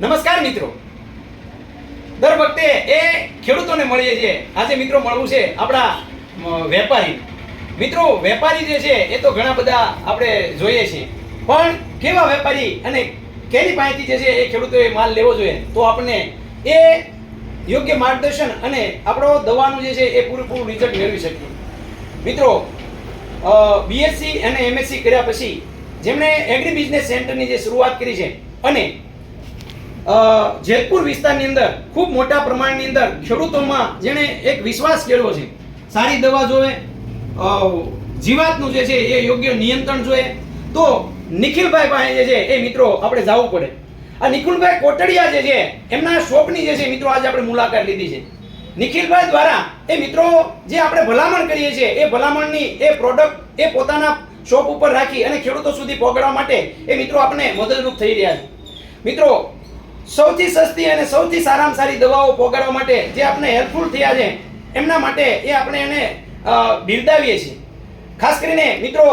નમસ્કાર મિત્રો. દર વખતે એ ખેડૂતોને મળીએ છીએ. આજે મિત્રો મળવું છે આપણા વેપારી. મિત્રો, વેપારી જે છે એ તો ઘણા બધા આપણે જોઈએ છીએ. પણ કેવા વેપારી અને કેની પાસેથી જે છે એ ખેડૂતોએ માલ લેવો જોઈએ? તો આપણને એ યોગ્ય માર્ગદર્શન અને આપણો દવાનું જે છે એ પૂરેપૂરું રિઝલ્ટ મેળવી શકીએ. મિત્રો બીએસસી અને એમએસસી કર્યા પછી જેમણે એગ્રી બિઝનેસ સેન્ટરની જે શરૂઆત કરી છે અને જેતપુર વિસ્તારની અંદર, ખૂબ મોટા પ્રમાણની અંદર ખેડૂતોમાં જેણે એક વિશ્વાસ કેળવો છે. સારી દવા જોવે જીવાતનું જે છે એ યોગ્ય નિયંત્રણ જોઈએ તો નિખિલભાઈ પાસે જે છે એ મિત્રો આપણે જવું પડે. આ નિખિલભાઈ કોટડિયા જે છે, એમના શોપની જે છે મિત્રો આજે આપણે મુલાકાત લીધી છે. નિખિલભાઈ દ્વારા એ મિત્રો જે આપણે ભલામણ કરીએ છીએ, એ ભલામણની એ પ્રોડક્ટ એ પોતાના શોપ ઉપર રાખી અને ખેડૂતો સુધી પહોંચાડવા માટે એ મિત્રો આપણે મદદરૂપ થઈ રહ્યા છે. મિત્રો સૌથી સસ્તી અને સૌથી સારામાં સારી દવાઓ પોગાડવા માટે જે આપણે હેલ્પફુલ થયા છે, એમના માટે એ આપણે એને બિરદાવીએ છીએ. ખાસ કરીને મિત્રો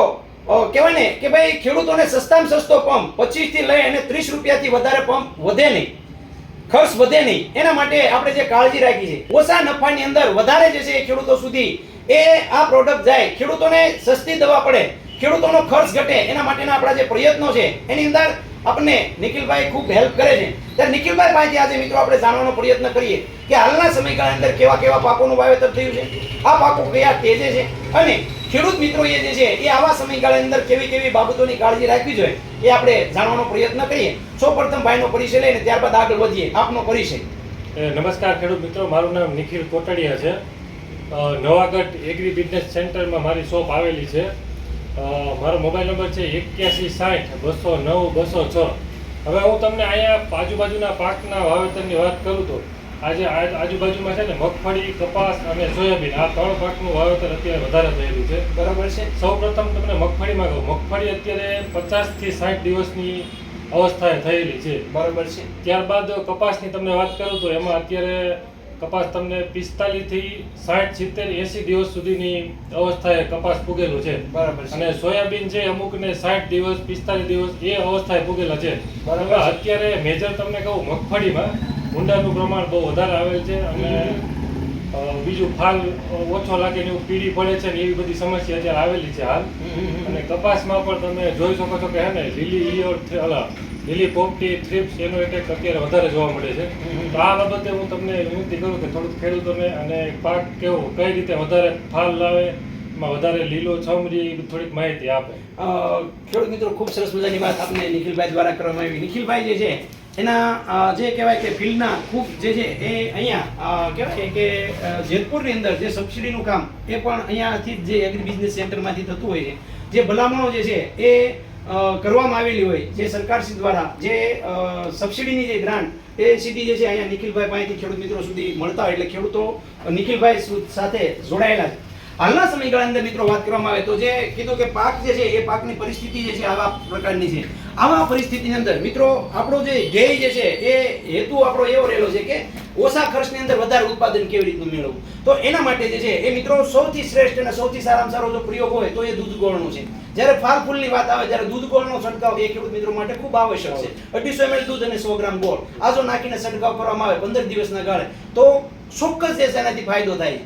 કહેવાય ને કે ભાઈ ખેડૂતોને સસ્તામાં સસ્તો પંપ પચીસથી લઈ અને ત્રીસ રૂપિયાથી વધારે પંપ વધે નહીં. ખર્ચ વધે નહીં. એના માટે આપણે જે કાળજી રાખી છે, ઓછા નફાની અંદર વધારે જે છે એ ખેડૂતો સુધી એ, આ પ્રોડક્ટ જાય. ખેડૂતોને સસ્તી દવા પડે. ખેડૂતોનો ખર્ચ ઘટે. એના માટેના આપણા જે પ્રયત્નો છે, એની અંદર આપણને નિખિલભાઈ ખૂબ હેલ્પ કરે છે. ત્યારે નિખિલભાઈ પાસેથી આજે મિત્રો આપણે જાણવાનો પ્રયત્ન કરીએ કે હાલના સમયગાળા અંદર કેવા કેવા પાકોનું વાવેતર થયું છે. આ પાકો કયા તેજે છે અને ખેડૂત મિત્રો એ જે છે એ આવા સમયગાળાની અંદર કેવી કેવી બાબતોની કાળજી રાખવી જોઈએ એ આપણે જાણવાનો પ્રયત્ન કરીએ. સૌપ્રથમ ભાઈનો પરિચય લઈને ત્યારબાદ આગળ વધીએ. આપનો પરિચય. નમસ્કાર ખેડૂત મિત્રો, મારું નામ નિખિલ કોટડિયા છે. નવાગઢ એગ્રી બિઝનેસ સેન્ટરમાં મારી શોપ આવેલી છે. મારો મોબાઈલ નંબર છે એક્યાસી સાઠ બસો નવ બસો છ. હવે હું તમને અહીંયા આજુબાજુના પાકના વાવેતરની વાત કરું તો આજે આજુબાજુમાં છે ને મગફળી કપાસ અને સોયાબીન આ ત્રણ પાકનું વાવેતર અત્યારે વધારે થયેલું છે. બરાબર છે. સૌ પ્રથમ તમને મગફળીમાં કહું મગફળી અત્યારે પચાસથી સાઠ દિવસની અવસ્થાએ થયેલી છે. બરાબર છે. ત્યારબાદ કપાસની તમને વાત કરું તો એમાં અત્યારે કપાસ તમને પિસ્તાલીસથી સાઠ સિત્તેર એંસી દિવસ સુધીની અવસ્થાએ કપાસ પૂગેલું છે. બરાબર અને સોયાબીન છે અમુકને સાઠ દિવસ પિસ્તાલીસ દિવસ એ અવસ્થાએ પૂગેલા છે. બરાબર. અત્યારે મેજર તમને કહું મગફળીમાં ઊંડાનું પ્રમાણ બહુ વધારે આવેલ છે અને બીજું ફાલ ઓછો લાગે ને એવું પીળી પડે છે ને એવી બધી સમસ્યા અત્યારે આવેલી છે હાલ. અને કપાસમાં પણ તમે જોઈ શકો છો કે હે ને લીલી ઈયળ લીલી પોપટી થ્રિપ્સ એનો એટેક અત્યારે વધારે જોવા મળે છે. તો આ બાબતે હું તમને વિનંતી કરું કે થોડુંક ખેડૂતોને અને પાક કેવો કઈ રીતે વધારે ફાલ લાવે એમાં વધારે લીલો છમરી થોડીક માહિતી આપે. ખેડૂત મિત્રો ખૂબ સરસ મજાની વાત આપણે નિખિલભાઈ દ્વારા કરવામાં આવી. નિખિલભાઈ જે છે એના જે કહેવાય કે ફિલ્ડના ખૂબ જે છે એ અહીંયા કહેવાય કે જેતપુરની અંદર જે સબસિડીનું કામ એ પણ અહીંયાથી જ એગ્રી બિઝનેસ સેન્ટરમાંથી થતું હોય છે. જે ભલામણો જે છે એ કરવામાં આવેલી હોય, જે સરકારશ્રી દ્વારા, જે સબસિડીની જે ગ્રાન્ટ એ સીધી જે છે અહીંયા નિખિલભાઈ પાસેથી ખેડૂત મિત્રો સુધી મળતા હોય એટલે ખેડૂતો નિખિલભાઈ સાથે જોડાયેલા છે. હાલના સમયગાળા અંદર મિત્રો વાત કરવામાં આવે તો જે કીધું કે પાક જે છે એ પાકની પરિસ્થિતિ જે છે આવા પ્રકારની છે. આવા પરિસ્થિતિની અંદર, મિત્રો, આપણો જે ધ્યેય જે છે, એ હેતુ આપણો એવો રહેલો છે કે ઓછા ખર્ચની અંદર વધારે ઉત્પાદન કેવી રીતનું મેળવવું. તો એના માટે જે છે, એ મિત્રો સૌથી શ્રેષ્ઠ અને સૌથી સારામાં સારો જો પ્રયોગ હોય, તો એ દૂધ ગોળનો છે. જ્યારે ફાલ ફૂલની વાત આવે, ત્યારે દૂધ ગોળનો છંટકાવ એ ખેડૂત મિત્રો માટે ખૂબ આવશ્યક છે. અઢીસો એમએલ દૂધ અને સો ગ્રામ ગોળ. આ જો નાખીને છંટકાવ કરવામાં આવે, પંદર દિવસના ગાળે, તો ચોક્કસ જે છે એનાથી ફાયદો થાય.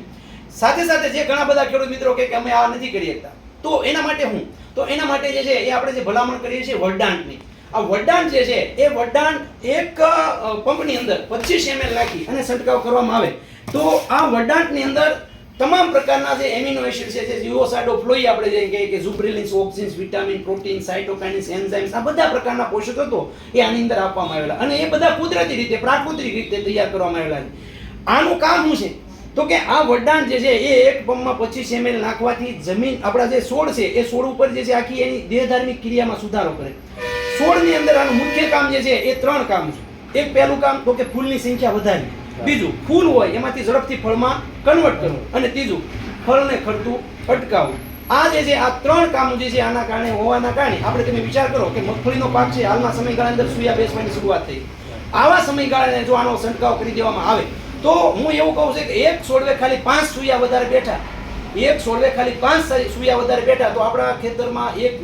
સાથે સાથે જે ઘણા બધા ખેડૂત મિત્રો કે અમે આ નથી કરી શકતા. તો એના માટે હું તો એના માટે જે છે, એ આપણે જે ભલામણ કરીએ છીએ વરદાનની. આ વરદાન જે છે, એ વરદાન એક પંપની અંદર પચીસ એમએલ નાખી અને છંટકાવ કરવામાં આવે. તો આ વરદાનની અંદર તમામ પ્રકારના જે એમિનો એસિડ છે, જે યુઓસાઇડોફ્લોઈ આપણે જે કહીએ કે ઝુબ્રિલિન્સ, auxins, vitamin, protein cytokines enzymes, આ બધા પ્રકારના પોષક તત્વો એ આની અંદર આપવામાં આવેલા. અને એ બધા કુદરતી રીતે, પ્રાકૃતિક રીતે તૈયાર કરવામાં આવેલા છે. આનું કામ શું છે? તો કે આ વડદાન જે છે એ એક પંપમાં પચીસ એમએલ નાખવાથી જમીન આપણા જે છોડ છે, એ છોડ ઉપર જે છે આખી એની દેહધાર્મિક ક્રિયામાં સુધારો કરે. છોડની અંદર આનું મુખ્ય કામ જે છે, એ ત્રણ કામ છે. એક પહેલું કામ તો કે ફૂલની સંખ્યા વધારવી. બીજું, ફૂલ હોય એમાંથી ઝડપથી ફળમાં કન્વર્ટ કરવું. અને ત્રીજું, ફળને ખરતું અટકાવવું. આ જે છે, આ ત્રણ કામો જે છે, આના કારણે, હોવાના કારણે આપણે તમે વિચાર કરો કે મગફળીનો પાક છે, હાલના સમયગાળા અંદર સુયા બેસવાની શરૂઆત થઈ. આવા સમયગાળાને જો આનો છંટકાવ કરી દેવામાં આવે તો હું એવું કહું છું કે એક છોડવે ખાલી પાંચ સુયા વધારે બેઠા. એક છોડવે ખાલી પાંચ સુયા વધારે બેઠા તો આપણા ખેતરમાં એક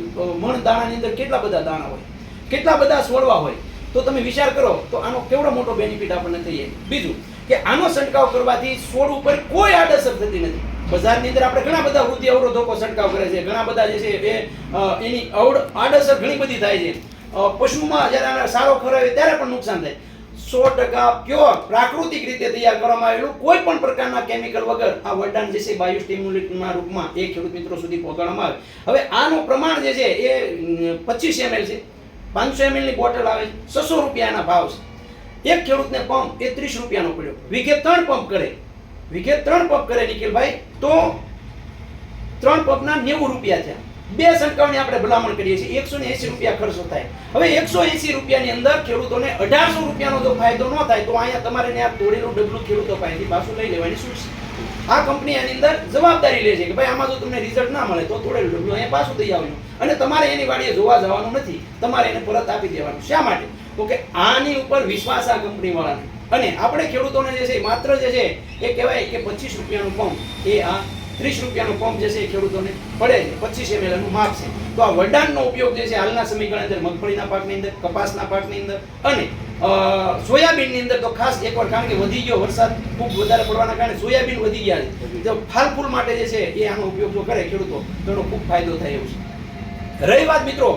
મણ દાણાની અંદર કેટલા બધા દાણા હોય? કેટલા બધા છોડવા હોય? તો તમે વિચાર કરો, તો આનો કેવડો મોટો બેનિફિટ આપણને થઈ જાય બીજું કે આનો છંટકાવ કરવાથી છોડ ઉપર કોઈ આડઅસર થતી નથી. બજારની અંદર આપણે ઘણા બધા વૃદ્ધિ અવરોધકો છંટકાવ કરે છે. ઘણા બધા જે છે એ એની અવડ, આડઅસર ઘણી બધી થાય છે. પશુમાં જ્યારે સારો ખરાવે ત્યારે પણ નુકસાન થાય. સો ટકા પ્યોર પ્રાકૃતિક રીતે તૈયાર કરવામાં આવેલું કોઈ પણ પ્રકારના કેમિકલ વગર આ વરદાન જે છે બાયોસ્ટિમ્યુલેટના રૂપમાં એ ખેડૂત મિત્રો સુધી પહોંચાડવામાં આવે. હવે આનું પ્રમાણ જે છે એ પચીસ એમએલ છે. પાંચસો એમએલની બોટલ આવે છે. છસો રૂપિયાના ભાવ છે. એક ખેડૂતને પંપ એ ત્રીસ રૂપિયાનો પડ્યો. વીઘે ત્રણ પંપ કરે. વીઘે ત્રણ પંપ કરે નિખિલભાઈ, તો ત્રણ પંપના નેવું રૂપિયા થયા. બે છંટકાવની આપણે ભલામણ કરીએ છીએ એકસો ને એસી રૂપિયા ખર્ચો થાય. હવે એકસો એસી રૂપિયાની અંદર ખેડૂતોને અઢારસો રૂપિયાનો જો ફાયદો ન થાય, તો અહીંયા તમારે આ તોડેલું ડબલું ખેડૂતો પાસેથી પાછું લઈ લેવાની શું છે? આ કંપની આની અંદર જવાબદારી લે છે કે ભાઈ, આમાં જો તમને રિઝલ્ટ ના મળે, તો થોડે ડબલું અહીંયા પાછું થઈ આવજો. અને તમારે એની વાડીએ જોવા જવાનું નથી, તમારે એને પરત આપી દેવાનું. શા માટે? તો કે આની ઉપર વિશ્વાસ આ કંપની વાળાને અને આપણે ખેડૂતોને જે છે માત્ર જે છે એ કહેવાય કે પચીસ રૂપિયાનું પંપ, એ આ ત્રીસ રૂપિયાનો પંપ જે છે એ ખેડૂતોને પડે છે, પચીસ એમએલનું માપ છે. તો આ વડાનનો ઉપયોગ જે છે હાલના સમયગાળા અંદર મગફળીના પાકની અંદર, કપાસના પાકની અંદર અને સોયાબીનની અંદર તો ખાસ એકવાર કારણ કે વધી ગયો વરસાદ ખૂબ વધારે પડવાના કારણે સોયાબીન વધી ગયા છે. તો ફાલ ફૂલ માટે જે છે એ આનો ઉપયોગ જો કરે ખેડૂતો, તો એનો ખૂબ ફાયદો થાય એવું છે. રહી વાત મિત્રો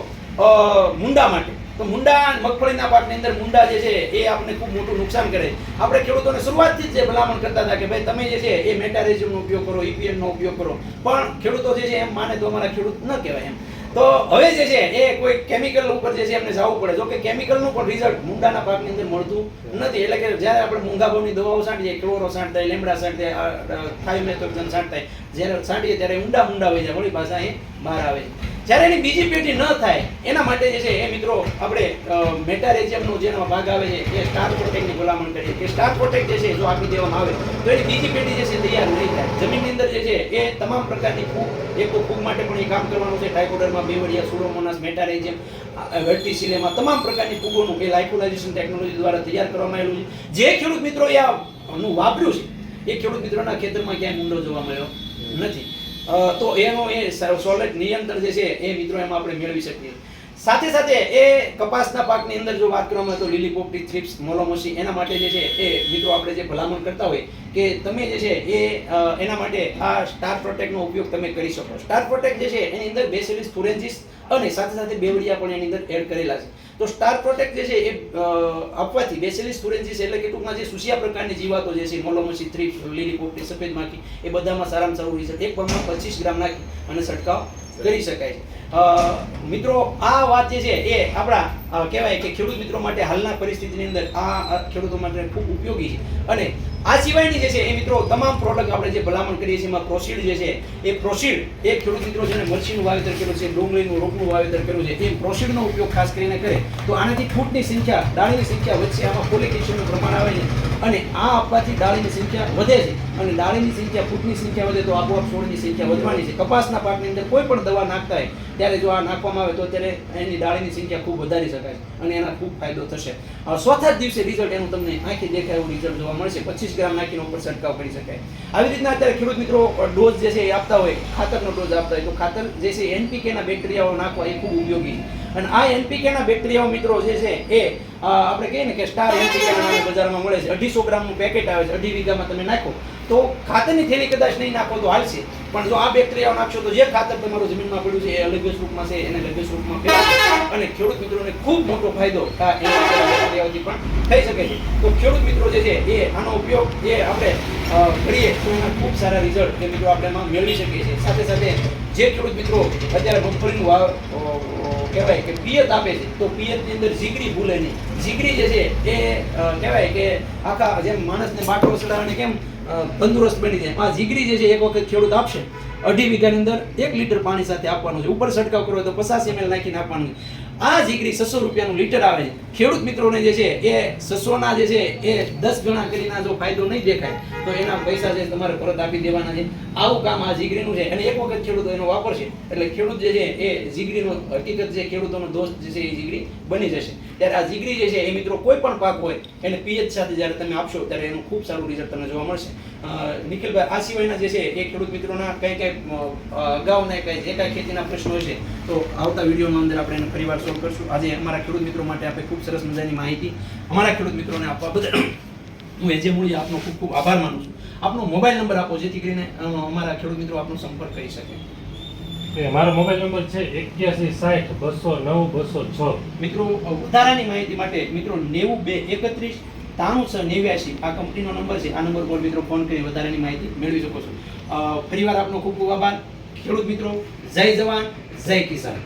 મુંડા માટે. તો મુંડા મગફળીના પાકની અંદર મુંડા જે છે, એ આપણને ખૂબ મોટું નુકસાન કરે. આપણે ખેડૂતોને શરૂઆતથી જ ભલામણ કરતા હતા કે ભાઈ તમે જે છે, એ મેટારેઝિયમનો ઉપયોગ કરો EPN ઉપયોગ કરો. પણ ખેડૂતો જે છે, એમ માને તો અમારા ખેડૂત ન કહેવાય એમ. તો હવે જે છે, એ કોઈ કેમિકલ ઉપર જે છે, એમને જવું પડે. જો કે કેમિકલનું પણ રિઝલ્ટ મુંડાના પાકની અંદર મળતું નથી. એટલે કે જ્યારે આપણે મૂંગા ભાવની દવાઓ છાંટીએ ક્લોરો છાંટતા લેમડા છાંટતા થાઇમેથોક્સન છાંટતા જ્યારે છાંટીએ, ત્યારે ઊંડા મુંડા હોય છે વળી ભાષા એ બહાર આવે છે. જ્યારે એની બીજી પેઢી ન થાય, એના માટે જે છે, એ મિત્રો આપણે મેટારેજિયમનો જેનો ભાગ આવે છે, એ સ્ટાર પ્રોટેક્ટની ભલામણ કરીએ. કે સ્ટાર પ્રોટેક્ટ જે છે જો આપી દેવામાં આવે, તો એની બીજી પેઢી જે છે તૈયાર નહીં થાય. જમીનની અંદર જે છે, એ તમામ પ્રકારની ફૂગ, એક તો ફૂગ માટે પણ એ કામ કરવાનું છે ટાઇકોડરમાં બેવડિયા સુરોમોનાસ મેટા રેજિયમ વર્ટિસિલેમાં તમામ પ્રકારની ફૂગોનું એ લાઇકોલાઇઝેશન ટેકનોલોજી દ્વારા તૈયાર કરવામાં આવેલું છે. જે ખેડૂત મિત્રો એ આનું વાપર્યું છે, એ ખેડૂત મિત્રોના ખેતરમાં ક્યાંય મુંડો જોવા મળ્યો નથી. તો એનો એ સોલેટ નિયંત્રણ જે છે એ મિત્રો એમાં આપણે મેળવી શકીએ. સાથે સાથે એ કપાસના પાકની અંદર જો વાત કરવામાં તો લીલી પોપટી થ્રિપ્સ મોલોમોસી એના માટે જે છે એ મિત્રો આપણે જે ભલામણ કરતા હોય કે તમે જે છે એ એના માટે આ સ્ટાર પ્રોટેક્ટનો ઉપયોગ તમે કરી શકો. સ્ટાર પ્રોટેક્ટ જે છે એની અંદર બેસેલિસ ફોરેન્સિસ અને સાથે સાથે બેવડિયા પણ એની અંદર એડ કરેલા છે. તો સ્ટાર પ્રોટેક્ટ જે છે એ આપવાથી બેસિલિસ ફોરેન્સિસ એટલે કે ટૂંકમાં જે સુસિયા પ્રકારની જીવાતો જે છે મોલોમોસી થ્રી લીલી પોપટી સફેદ માખી, એ બધામાં સારામાં સારું રિઝલ્ટ એક પંપમાં પચીસ ગ્રામ નાખી અને છંટકાવ કરી શકાય છે. મિત્રો, આ વાત જે છે એ આપણા કહેવાય કે ખેડૂત મિત્રો માટે હાલના પરિસ્થિતિની અંદર આ ખેડૂતો માટે ખૂબ ઉપયોગી છે. અને આ સિવાયની જે છે, એ મિત્રો તમામ પ્રોડક્ટ આપણે જે ભલામણ કરીએ છીએ, એમાં પ્રોસીડ જે છે, એ પ્રોસીડ એ ખેડૂત મિત્રો જેને મરચીનું વાવેતર કર્યું છે, ડુંગળીનું, રોપનું વાવેતર કર્યું છે એ પ્રોસીડનો ઉપયોગ ખાસ કરીને કરે, તો આનાથી ફૂટની સંખ્યા ડાળીની સંખ્યા વચ્ચે આમાં પોલિકેશનનું પ્રમાણ આવે છે. અને આ આપવાથી દાળીની સંખ્યા વધે છે. અને દાળીની સંખ્યા, ફૂટની સંખ્યા વધે તો આપોઆપ છોડની સંખ્યા વધવાની છે. કપાસના પાકની અંદર કોઈ પણ દવા નાખતા હોય, ત્યારે જો આ નાખવામાં આવે તો ત્યારે એની દાળીની સંખ્યા ખૂબ વધારી શકાય અને એના ખૂબ ફાયદો થશે. ચોથા જ દિવસે રિઝલ્ટ એનું તમને આંખે દેખાય એવું રિઝલ્ટ જોવા મળશે. પચીસ ગ્રામ નાખીને ઉપર છંટકાવ કરી શકાય. આવી રીતના અત્યારે ખેડૂત મિત્રો, ડોઝ જે છે એ આપતા હોય, ખાતરનો ડોઝ આપતા હોય, તો ખાતર જે છે એનપીકેના બેક્ટેરિયાઓ નાખવા એ ખૂબ ઉપયોગી છે. અને આ એનપીકે ના બેક્ટેરિયાઓ મિત્રો જે છે એ આપણે કહીએ ને કે સ્ટાર એનપીકે ના નામે બજારમાં મળે છે. અઢીસો ગ્રામનું પેકેટ આવે છે. અઢી વીઘામાં તમે નાખો. તો ખાતરની થેલી કદાચ નહીં નાખો તો હાલશે. પણ જો આ બેક્ટેરિયા નાખશો તો જે ખાતર તમારું જમીનમાં પડ્યું છે એ અલગ સ્વરૂપમાં છે, એને અલગ સ્વરૂપમાં અને ખેડૂત મિત્રોને ખૂબ મોટો ફાયદો આ બેક્ટેરિયાઓથી પણ થઈ શકે છે. તો ખેડૂત મિત્રો જે છે એ, આનો ઉપયોગ એ આપણે કરીએ તો એના ખૂબ સારા રિઝલ્ટ એ મિત્રો આપણે એમાં મેળવી શકીએ છીએ. સાથે સાથે જે ખેડૂત મિત્રો અત્યારે મગફળીનું કહેવાય કે પિયત આપે છે. તો પિયતની અંદર જીગરી ભૂલે નહીં. જીગરી જે છે, એ કહેવાય કે આખા જેમ માણસને બાટલો ચડાવવાની કેમ તંદુરસ્ત બની જાય. આ જીગરી જે છે, એક વખત ખેડૂત આપશે. અઢી વીઘાની અંદર એક લીટર પાણી સાથે આપવાનું છે. ઉપર છંટકાવ કરવો તો પચાસ એમએલ નાખીને આપવાનું. આ જીગરી છસો રૂપિયાનું લીટર આવે છે. ખેડૂત મિત્રોને જે છે, એ છસોના જે છે, એ દસ ગણા કરીને જો ફાયદો નહીં દેખાય, તો એના પૈસા છે તમારે પરત આપી દેવાના છે. આવું કામ આ જીગરીનું છે. અને એક વખત ખેડૂતો એનો વાપરશે, એટલે ખેડૂત જે છે, એ જીગરીનો હકીકત જે ખેડૂતોનો દોસ્ત જે છે, એ જીગરી બની જશે. ત્યારે આ જીગરી જે છે, એ મિત્રો કોઈ પણ પાક હોય, એને પીએચ સાથે જ્યારે તમે આપશો, ત્યારે એનું ખૂબ સારું રિઝલ્ટ તમને જોવા મળશે. નિખિલભાઈ, આ સિવાયના જે છે, એ ખેડૂત મિત્રોના કઈ કઈ અગાઉના કઈ જે કાંઈ ખેતીના પ્રશ્નો છે, તો આવતા વિડીયોમાં અંદર આપણે એને ફરીવાર સોલ્વ કરશું. આજે અમારા ખેડૂત મિત્રો માટે આપણે ખૂબ સરસ મજાની માહિતી અમારા ખેડૂત મિત્રોને આપવા બદલ હું એજે મૂળી આપનો ખૂબ ખૂબ આભાર માનું છું. આપનો મોબાઈલ નંબર આપો, જેથી કરીને અમારા ખેડૂત મિત્રો આપનો સંપર્ક કરી શકે. મારો મોબાઈલ નંબર છે એક્યાસી સાઠ બસો નવ બસો છ. મિત્રો વધારાની માહિતી માટે મિત્રો નેવું બે એકત્રીસ ત્રાણું છ નેવ્યાસી આ કંપનીનો નંબર છે. આ નંબર પર મિત્રો ફોન કરી વધારાની માહિતી મેળવી શકો છો. ફરીવાર આપનો ખૂબ ખૂબ આભાર. ખેડૂત મિત્રો, જય જવાન, જય કિસાન.